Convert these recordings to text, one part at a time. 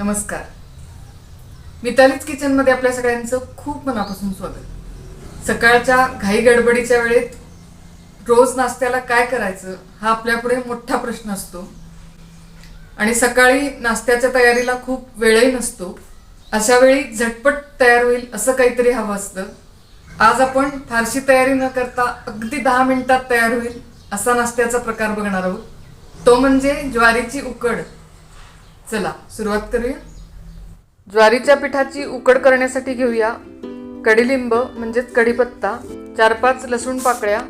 नमस्कार. मितालीच किचनमध्ये आपल्या सगळ्यांचं खूप मनापासून स्वागत. सकाळच्या घाई गडबडीच्या वेळेत रोज नाश्त्याला काय करायचं हा आपल्यापुढे मोठा प्रश्न असतो. आणि सकाळी नाश्त्याच्या तयारीला खूप वेळही नसतो. अशा वेळी झटपट तयार होईल असं काहीतरी हवं असतं. आज आपण फारशी तयारी न करता अगदी दहा मिनिटात तयार होईल असा नाश्त्याचा प्रकार बघणार आहोत. तो म्हणजे ज्वारीची उकड. चला सुरुवात करूया. ज्वारीच्या पिठाची उकड करण्यासाठी घेऊया. कडीलिंब म्हणजेच कढीपत्ता चार पाच लसूण पाकळ्या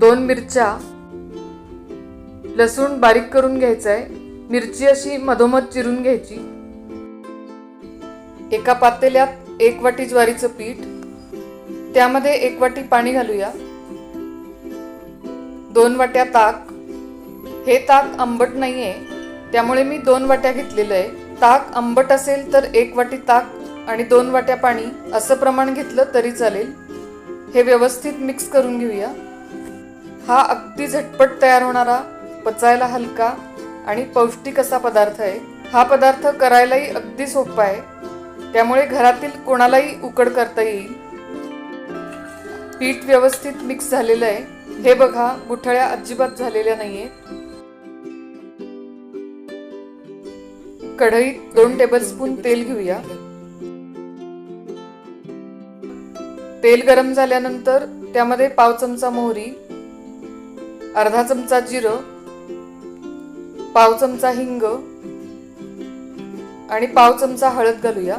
दोन मिरच्या. लसूण बारीक करून घ्यायचं आहे मिरची अशी मधोमध चिरून घ्यायची. एका पातेल्यात एक वाटी ज्वारीचं पीठ. त्यामध्ये एक वाटी पाणी घालूया. दोन वाट्या ताक. हे ताक आंबट नाही आहे त्यामुळे मी दोन वाट्या घेतलेलं आहे. ताक आंबट असेल तर एक वाटी ताक आणि दोन वाट्या पाणी असं प्रमाण घेतलं तरी चालेल. हे व्यवस्थित मिक्स करून घेऊया. हा अगदी झटपट तयार होणारा पचायला हलका आणि पौष्टिक असा पदार्थ आहे. हा पदार्थ करायलाही अगदी सोपा आहे. त्यामुळे घरातील कोणालाही उकड करता येईल. पीठ व्यवस्थित मिक्स झालेलं आहे. हे बघा गुठळ्या अजिबात झालेल्या नाही आहेत कढईत दोन टेबलस्पून तेल घेऊया. तेल गरम झाल्यानंतर त्यामध्ये पाव चमचा मोहरी अर्धा चमचा जिरं पाव चमचा हिंग आणि पाव चमचा हळद घालूया.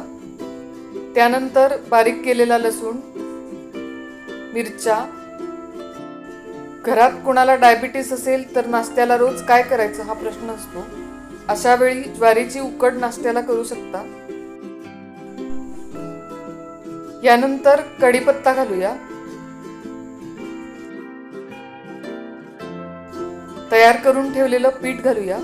त्यानंतर बारीक केलेला लसूण मिरच्या. घरात कुणाला डायबिटीस असेल तर नाश्त्याला रोज काय करायचं हा प्रश्न असतो. अशा वेळी ज्वारीची उकड नाश्त्याला करू शकता. यानंतर कढीपत्ता घालूया. तयार करून ठेवलेलं पीठ घालूया.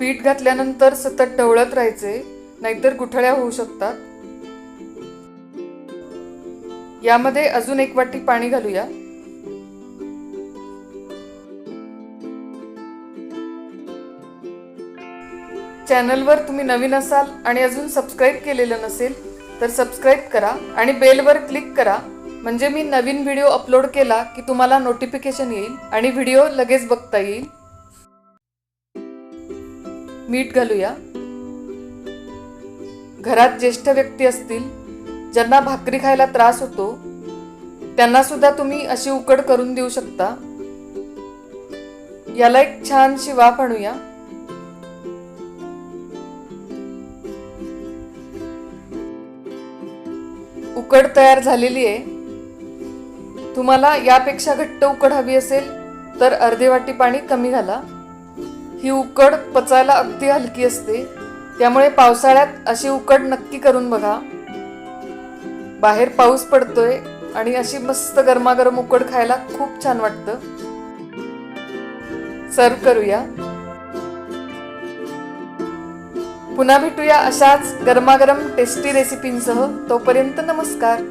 पीठ घातल्यानंतर सतत ढवळत राहायचे नाहीतर गुठळ्या होऊ शकतात. यामध्ये अजून एक वाटी पाणी घालूया. चॅनलवर तुम्ही नवीन असाल आणि अजून सबस्क्राईब केलेलं नसेल तर सबस्क्राईब करा आणि बेलवर क्लिक करा. म्हणजे मी नवीन व्हिडिओ अपलोड केला की तुम्हाला नोटिफिकेशन येईल आणि व्हिडिओ लगेच बघता येईल. मीठ घालूया. घरात ज्येष्ठ व्यक्ती असतील ज्यांना भाकरी खायला त्रास होतो त्यांना सुद्धा तुम्ही अशी उकड करून देऊ शकता. याला एक छानशी वाफ आणूया उकड तयार झालेली आहे. तुम्हाला यापेक्षा घट्ट उकड हवी असेल तर अर्धे वाटी पाणी कमी घाला. ही उकड पचायला अगदी हलकी असते त्यामुळे पावसाळ्यात अशी उकड नक्की करून बघा. बाहेर पाऊस पडतोय आणि अशी मस्त गरमागरम उकड खायला खूप छान वाटतं. सर्व करूया. पुन्हा भेटूया अशाच गरमागरम टेस्टी रेसिपींसह तोपर्यंत नमस्कार.